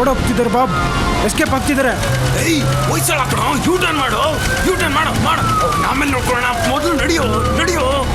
ಆಗ್ತಿದ್ದಾರೆ Bob. Escape ಆಗ್ತಿದ್ದಾರೆ. ಏಯ್ ವಯಸ್ಸಲ್ಲ ಯೂ ಟರ್ನ್ ಮಾಡು. ಯೂ ಟರ್ನ್ ಮಾಡು. ಮಾಡು ಆಮೇಲೆ ನೋಡ್ಕೊಳ್ಳೋಣ. ಮೊದಲು ನಡೆಯೋ, ನಡಿಯೋ.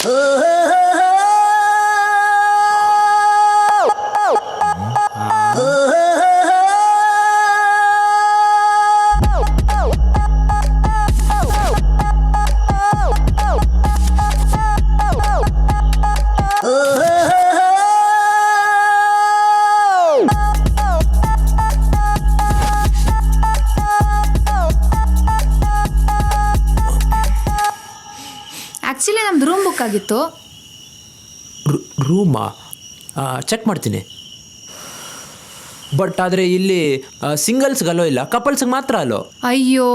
ಆ್ಯಕ್ಚುಲಿ ನಮ್ದು ರೂಮ್. ರೂಮಾ ಚೆಕ್ ಮಾಡ್ತೀನಿ. ಬಟ್ ಆದರೆ ಇಲ್ಲಿ ಸಿಂಗಲ್ಸ್ಗೆ ಅಲೋ ಇಲ್ಲ ಕಪಲ್ಸ್ಗೆ ಮಾತ್ರ ಅಲೋ. ಅಯ್ಯೋ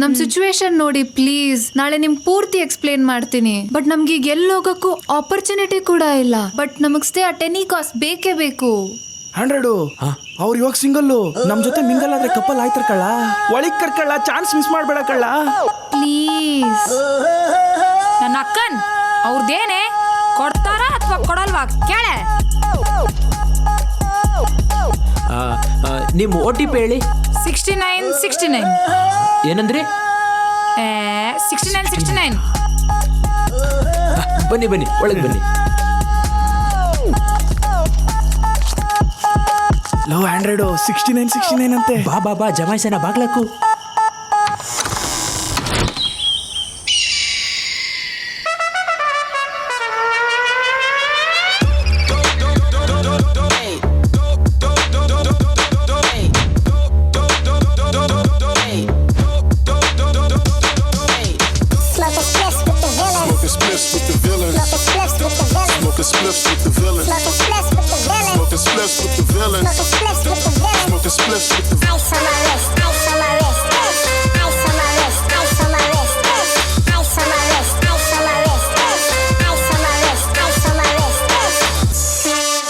ನಮ್ಮ ಸಿಚುವೇಶನ್ ನೋಡಿ ಪ್ಲೀಸ್ ನಾಳೆ ನಿಮ್ಗೆ ಪೂರ್ತಿ ಎಕ್ಸ್ಪ್ಲೇನ್ ಮಾಡ್ತೀನಿ. ಬಟ್ ನಮ್ಗೆ ಈಗ ಎಲ್ಲಿ ಹೋಗೋಕ್ಕೂ ಆಪರ್ಚುನಿಟಿ ಕೂಡ ಇಲ್ಲ. ಬಟ್ ನಮಗೆ ಸ್ಟೇ ಆ ಟೆನಿ ಕಾಸ್ಟ್ ಬೇಕೇ ಬೇಕು. ಹಂಡ್ರೆಡು ಅವ್ರು ಇವಾಗ ಸಿಂಗಲ್ಲು ನಮ್ ಜೊತೆ ಮಿಂಗಲ್ ಆದ್ರೆ ಕಪಲ್ ಆಯ್ತಾರ ಕಳ್ಳ ಒಳಗ್ ಕರ್ಕಳ್ಳ ಚಾನ್ಸ್ ಮಿಸ್ ಮಾಡ್ಬೇಡ ಕಳ್ಳ. ಪ್ಲೀಸ್ ನನ್ನ ಅಕ್ಕನ್? ಅವ್ರದ್ದೇನೆ ಕೊಡ್ತಾರ ಅಥವಾ ಕೊಡಲ್ವಾ? ಕೇಳೆ. ನಿಮ್ಮ ಓ ಟಿ ಪಿ ಹೇಳಿ? Sixty nine sixty nine. ಏನಂದ್ರಿ? Sixty nine sixty nine. ಬನ್ನಿ ಬನ್ನಿ ಒಳಗೆ ಬನ್ನಿ. Love Android sixty nine sixty nine ಅಂತೆ. ಬಾ ಬಾ ಬಾ ಜಮಾಯ್ಸನ ಬಾಗ್ಲಕ್ಕು. villain. Smoking spliffs with the villain. Smoke a spliff with the villain. Smoking spliffs with the Ice on my wrist, ice on my wrist, ice on my wrist, ice on my wrist, ice on my wrist, ice on my wrist, ice on my wrist, ice on my wrist.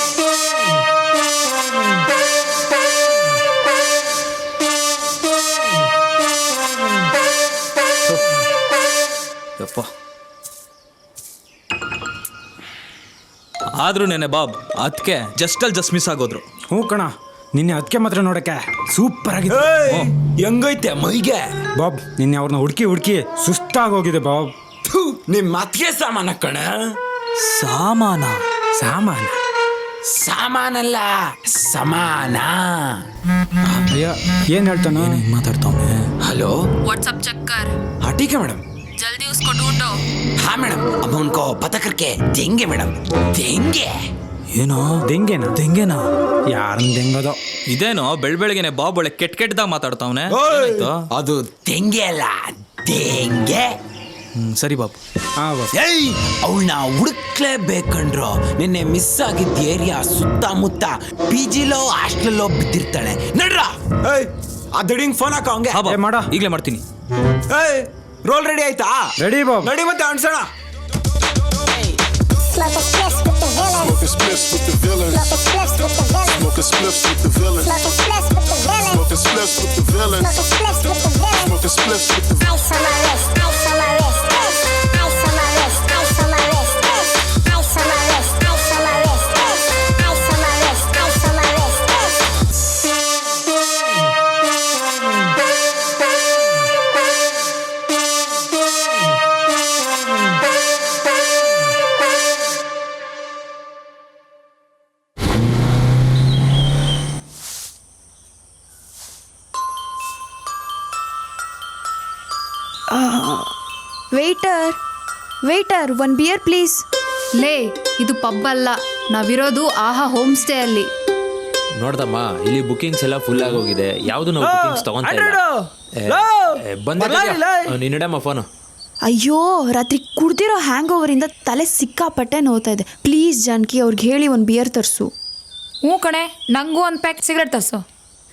ಯಪ್ಪ ಆದ್ರೂ ನೆನೆ Bob ಅದಕ್ಕೆ just ಅಲ್ಲಿ just miss ಆಗೋದ್ರು ಹ್ಞೂ ಕಣ ನಿನ್ನೆ ಅದಕ್ಕೆ ಮಾತ್ರ ನೋಡಕ್ಕೆ ಸೂಪರ್ ಆಗಿದೆ ಹೆಂಗೈತೆ ಮೈಗೆ ಬಾಬ್ ನಿನ್ನೆ ಅವ್ರನ್ನ ಹುಡುಕಿ ಹುಡುಕಿ ಸುಸ್ತಾಗೋಗಿದೆ ಬಾಬ್ ಥು, ನಿಮ್ ಅತ್ತಿಗೆ ಸಾಮಾನ ಕಣ ಸಾಮಾನ ಸಾಮಾನ ಸಾಮಾನಲ್ಲ ಸಮಾನ ಅಯ್ಯ ಏನ್ ಹೇಳ್ತಾನೋ ಮಾತಾಡ್ತಾವನೆ ಹಲೋ ವಾಟ್ಸಪ್ ಚಕ್ಕರ್ हाँ ठीक है मैडम ಜಲ್ದಿ ಉಸ್ಕೊ ढूंढो हाँ मैडम अब उनको पता करके देंगे मैडम देंगे ಏನೋ? ದೆಂಗೆನ ತೆಂಗೇನಾ ಯಾರನ್ ದೆಂಗದೋ ಇದೇನೋ ಬೆಳ್ ಬೆಳಗ್ಗೆನೆ ಬಾಬ್ ಒಳ್ಳೆ ಕೆಟ್ಟ ಕೆಟ್ಟದಾಗ ಮಾತಾಡ್ತಾವನೆ ಅದು ತೆಂಗೆ ಅಲ್ಲ ದೇಂಗೆ ಸರಿ ಬಾಬು. ಅವಳನ್ನ ಹುಡುಕ್ಲೇ ಏಯ್ ಅವಳನ್ನ ಹುಡುಕ್ಲೇಬೇಕಂಡ್ರು ನಿನ್ನೆ ಮಿಸ್ ಆಗಿದ್ದ ಏರಿಯಾ ಸುತ್ತಮುತ್ತ ಪಿ ಜಿಲೋ ಹಾಸ್ಟೆಲ್ಲೋ ಬಿದ್ದಿರ್ತಾಳೆ. ನಡ್ರ? ಏಯ್ ಆ ದಡಿಂಗ್ ಫೋನ್ ಹಾಕೋ ಹಂಗೆ. ಹಾ ಮಾಡ. ಈಗಲೇ ಮಾಡ್ತೀನಿ. ಏಯ್ ರೋಲ್ ರೆಡಿ ಆಯ್ತಾ? ರೆಡಿ ಬಾಬು. ರೆಡಿ ಮತ್ತೆ ಅನ್ಸೋಣ Smoking spliffs with the villains. Smoking spliffs with the villains. Smoking spliffs with the villains. Smoking spliffs with the villains. Ice on my wrist. Waiter waiter one beer please ಲೇ ಇದು pub ಅಲ್ಲ. ನಾವಿರೋದು ಆಹಾ home stay ಅಲ್ಲಿ. ನೋಡ್ದಮ್ಮ ಇಲ್ಲಿ bookings ಎಲ್ಲ full ಆಗೋಗಿದೆ. ಯಾವುದು ನಾವು ಬುಕಿಂಗ್ಸ್ ತಗೊಂತ ಇಲ್ಲ. ನೀನಡಮ್ಮ ಫೋನು ಅಯ್ಯೋ ರಾತ್ರಿ ಕುಡ್ದಿರೋ ಹ್ಯಾಂಗ್ ಓವರಿಂದ ತಲೆ ಸಿಕ್ಕಾಪಟ್ಟೆ ನೋವ್ತಾ ಇದೆ. ಪ್ಲೀಸ್ ಜಾನಕಿ ಅವ್ರಿಗೆ ಹೇಳಿ ಒಂದು ಬಿಯರ್ ತರಿಸು. ಹ್ಞೂ ಕಣೆ ನಂಗೂ ಒಂದು ಪ್ಯಾಕ್ ಸಿಗರೆಟ್ ತರ್ಸು.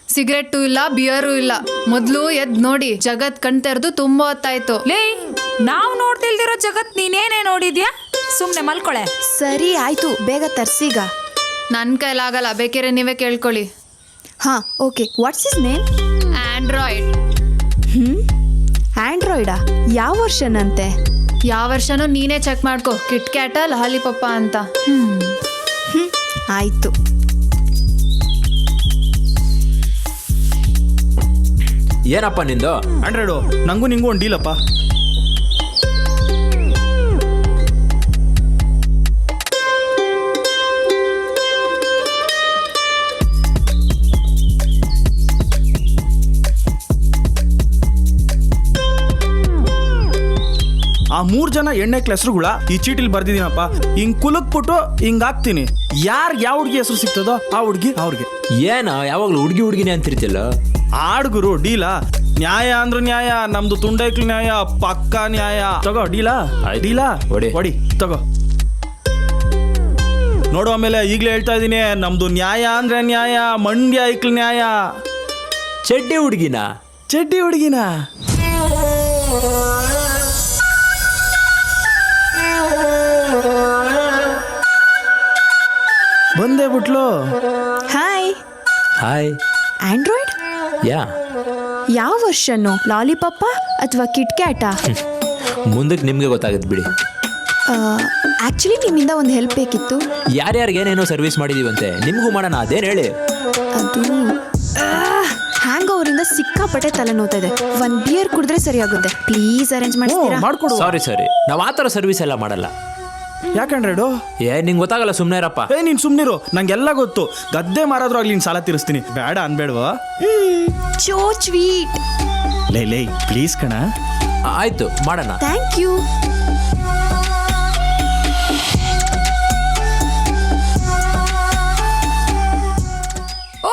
ಸಿಗರೆಟ್ಟು ಇಲ್ಲ ಬಿಯರು ಇಲ್ಲ. ಮೊದ್ಲು ಎದ್ ನೋಡಿ ಜಗತ್ ಕಣ್ ತೆರೆದು ತುಂಬಾ ಹೊತ್ತಾಯ್ತು. ಲೇ ನಾವು ನೋಡ್ತಿಲ್ದಿರೋ ಜಗತ್ ನೀನೇನೇ ನೋಡಿದ್ಯಾ? ಸುಮ್ನೆ ಮಲ್ಕೊಳೆ. ಸರಿ ಆಯ್ತು. ಬೇಗ ತರ್ಸೀಗ. ನನ್ ಕೈಲಾಗಲ್ಲ ಬೇಕಿದ್ರೆ ನೀವೇ ಕೇಳ್ಕೊಳ್ಳಿ. ಹಾ okay. What's is name Android. Hmm? ಆಂಡ್ರಾಯ್ಡಾ? ಯಾವ ವರ್ಷನಂತೆ? ಯಾವ ವರ್ಷನೂ ನೀನೇ ಚೆಕ್ ಮಾಡ್ಕೋ. ಕಿಟ್ ಕ್ಯಾಟ ಲಾಲಿಪಪ್ಪ ಅಂತ. ಹ್ಮ್. ಹ್ಮ್ ಆಯ್ತು. ಏನಪ್ಪ ನಿಂದು? ಆಂಡ್ರಾಯ್ಡು ನಂಗೂ ನಿಂಗೂ ಒಂದು ಡೀಲಪ್ಪ. ಆ ಮೂರ್ ಜನ ಎಣ್ಣೆ ಹೆಸರುಗಳ ಈ ಚೀಟಿಲ್ ಬರ್ದಿದೀನಪ್ಪ ಹಿಂಗ್ ಕುಲಕ್ಬಿಟ್ಟು ಹಿಂಗ್ ಹಾಕ್ತೀನಿ. ಯಾರ್ ಯಾವ ಹುಡ್ಗಿ ಹೆಸರು ಸಿಗ್ತದೋ ಆ ಹುಡ್ಗಿ ಅವ್ರಿಗೆ. ಏನ? ಯಾವಾಗ್ಲೂ ಹುಡುಗಿ ಹುಡುಗಿನೇ ಅಂತಿರ್ತಿಲ್ಲ? ಆಡ್ಗುರು ಡೀಲಾ. ನ್ಯಾಯ ಅಂದ್ರ ನ್ಯಾಯ ನಮ್ದು ತುಂಡೈಕ್ ನ್ಯಾಯ ಪಕ್ಕಾ ನ್ಯಾಯ. ತಗೋ ಡೀಲಾ. ಆಯ್ತು. ಡೀಲಾ. ಹೊಡಿ. ಹೊಡಿ. ತಗೋ. ನೋಡು ಆಮೇಲೆ ಈಗಲೇ ಹೇಳ್ತಾ ಇದೀನಿ ನಮ್ದು ನ್ಯಾಯ ಅಂದ್ರೆ ನ್ಯಾಯ ಮಂಡ್ಯ ಐಕ್ಲ್ ನ್ಯಾಯ. ಚಡ್ಡಿ ಹುಡುಗಿನ? ಚಡ್ಡಿ ಹುಡುಗಿನ? ಬಂದೇ ಬಿಟ್ಲು. Hi hi Android yeah. ಯಾವ ವರ್ಷನು? ಲಾಲಿಪಾಪ ಅಥವಾ ಕಿಟ್ ಕ್ಯಾಟಾ ಮುಂದಕ್ಕೆ ನಿಮಗೆ ಗೊತ್ತಾಗುತ್ತೆ ಬಿಡಿ. ಆಕ್ಚುಲಿ ನಿಮ್ಮಿಂದ ಒಂದು ಹೆಲ್ಪ್ ಬೇಕಿತ್ತು. ಯಾರ್ಯಾರಿಗೆ ಏನೇನೋ ಸರ್ವಿಸ್ ಮಾಡಿದೀವಂತೆ ನಿಮಗೂ ಮಾಡೋಣ ಅದೇನು ಹೇಳಿ? ಅದು ಹ್ಯಾಂಗ್ ಅವರಿಂದ ಸಿಕ್ಕಾಪಟ್ಟೆ ತಲೆ ನೋತಾ ಇದೆ. ಒಂದ್ ಬಿಯರ್ ಕುಡಿದ್ರೆ ಸರಿಯಾಗುತ್ತೆ. ಪ್ಲೀಸ್ ಅರೇಂಜ್ ಮಾಡಿ ಮಾಡ್ತೀರಾ ಮಾಡ್ಕೊಡು. ಸಾರಿ ಸಾರಿ ನಾವು ಆ ಥರ ಸರ್ವಿಸ್ ಎಲ್ಲ ಮಾಡಲ್ಲ. ಯಾಕಂಡ್ರಾಯ್ಡು ಏ ನಿಂಗೆ ಗೊತ್ತಾಗಲ್ಲ ಸುಮ್ಮನೆ ಇರಪ್ಪ. ಏ ನೀನ್ ಸುಮ್ನಿರು. ನಂಗೆಲ್ಲ ಗೊತ್ತು. ಗದ್ದೆ ಮಾರಾದ್ರೂ ಆಗ್ಲಿ ನೀನ್ ಸಾಲ ತೀರಿಸ್ತೀನಿ. ಬೇಡ ಅನ್ಬೇಡ್ವಾ? ಚೋ ಸ್ವೀಟ್ ಲೇ ಲೇ ಪ್ಲೀಸ್ ಕಣ. ಆಯ್ತು ಮಾಡೋಣ. ಥ್ಯಾಂಕ್ ಯು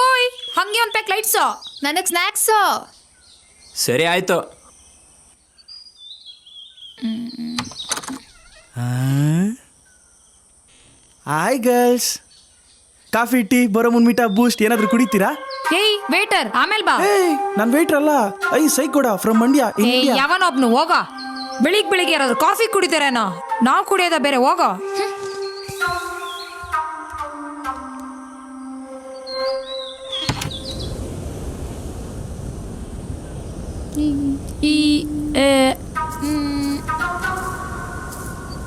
ಓಯ್ ಹಂಗೆ ಒಂದು ಪ್ಯಾಕ್ ಲೈಟ್ಸ್ ನನಗೆ ಸ್ನ್ಯಾಕ್ಸು ಸರಿ ಆಯ್ತು. ಹಾಯ್ ಗರ್ಲ್ಸ್ ಕಾಫಿ ಟೀ ಬರೋ ಮುನ್ಮಿಟ ಬೂಸ್ಟ್ ಏನಾದರೂ ಕುಡಿತೀರಾ? ಏಯ್ ವೇಟರ್ ಆಮೇಲೆ ಬಾ. ಏಯ್ ನಾನು ವೇಟರ್ ಅಲ್ಲ. ಐ ಸೈಕೋಡ ಫ್ರಮ್ ಮಂಡ್ಯ ಏಯ್ ಇಂಡಿಯಾ ಯಾವನೊಬ್ನು ಹೋಗ. ಬೆಳಿಗ್ ಬೆಳಿಗ್ಗೆ ಯಾರಾದ್ರು ಕಾಫಿ ಕುಡಿತಾರೇನೋ? ನಾವು ಕುಡಿಯೋದ ಬೇರೆ ಹೋಗೋ. ಈ ಏ,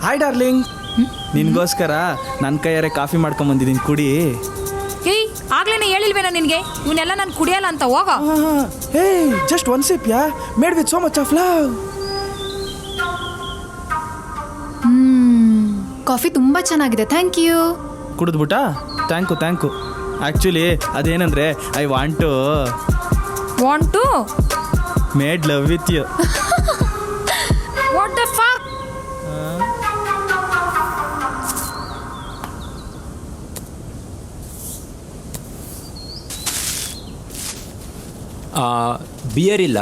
ಹಾಯ್ ಡಾರ್ಲಿಂಗ್ ನಿನ್ಗೋಸ್ಕರ ನನ್ನ ಕೈಯಾರೆ ಕಾಫಿ ಮಾಡ್ಕೊಂಡ್ ಬಂದಿದ್ದೀನಿ ಕುಡಿ. ಏಯ್ ಆಗ್ಲೇನೆ ಹೇಳಿಲ್ವೇನ ನಿನ್ಗೆ? ಇವನ್ನೆಲ್ಲ ನಾನು ಕುಡಿಯಲ್ಲ ಅಂತ ಹೋಗೋ. Hey just one sip yeah made with so much of love coffee ತುಂಬಾ ಚೆನ್ನಾಗಿದೆ thank you ಕುಡಿದ್ಬಿಟ್ಟಾ? Thank you thank you actually ಅದೇನಂದ್ರೆ I want to want to made love with you beer ಇಲ್ಲ.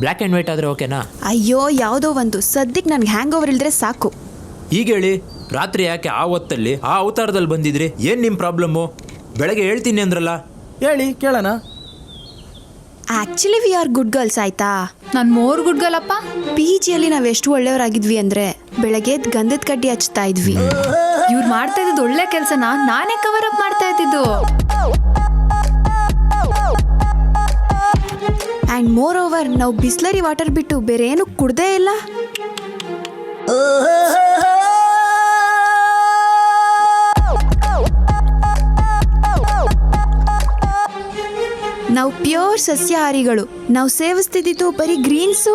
ಬ್ಲ್ಯಾಕ್ ಆ್ಯಂಡ್ ವೈಟ್ ಆದರೆ ಓಕೆನಾ ಅಯ್ಯೋ ಯಾವುದೋ ಒಂದು. ಸದ್ಯಕ್ಕೆ ನನಗೆ ಹ್ಯಾಂಗ್ ಓವರ್ ಇಲ್ದ್ರೆ ಸಾಕು. ಈಗ ಹೇಳಿ ರಾತ್ರಿ ಯಾಕೆ ಆ ಹೊತ್ತಲ್ಲಿ ಆ ಅವತಾರದಲ್ಲಿ ಬಂದಿದ್ರಿ? ಏನು ನಿಮ್ಮ ಪ್ರಾಬ್ಲಮ್ಮು ಬೆಳಗ್ಗೆ ಹೇಳ್ತೀನಿ ಅಂದ್ರಲ್ಲ. ಹೇಳಿ ಕೇಳೋಣ. Actually we are good girls ಆಯ್ತಾ? ನಾನು ಮೋರ್ ಗುಡ್ಗಲಪ್ಪ ಪಿ ಜಿಯಲ್ಲಿ ನಾವು ಎಷ್ಟು ಒಳ್ಳೆಯವರಾಗಿದ್ವಿ ಅಂದ್ರೆ ಬೆಳಗ್ಗೆ ಎದ್ದು ಗಂಧದ ಕಡ್ಡಿ ಹಚ್ತಾ ಇದ್ವಿ. ಇವ್ರು ಮಾಡ್ತಾ ಇದ್ದಿದ್ದು ಒಳ್ಳೆ ಕೆಲ್ಸನ? ನಾನೇ ಕವರ್ ಅಪ್ ಮಾಡ್ತಾ ಇದ್ದಿದ್ದು. ಆ್ಯಂಡ್ ಮೋರ್ ಓವರ್ ನಾವು ಬಿಸ್ಲರಿ ವಾಟರ್ ಬಿಟ್ಟು ಬೇರೆ ಏನು ಕುಡ್ದೇ ಇಲ್ಲ ನಾವು ಪ್ಯೂರ್ ಸಸ್ಯಾಹಾರಿಗಳು ನಾವು ಸೇವಿಸ್ತಿದ್ದಿದ್ದು ಬರೀ ಗ್ರೀನ್ಸು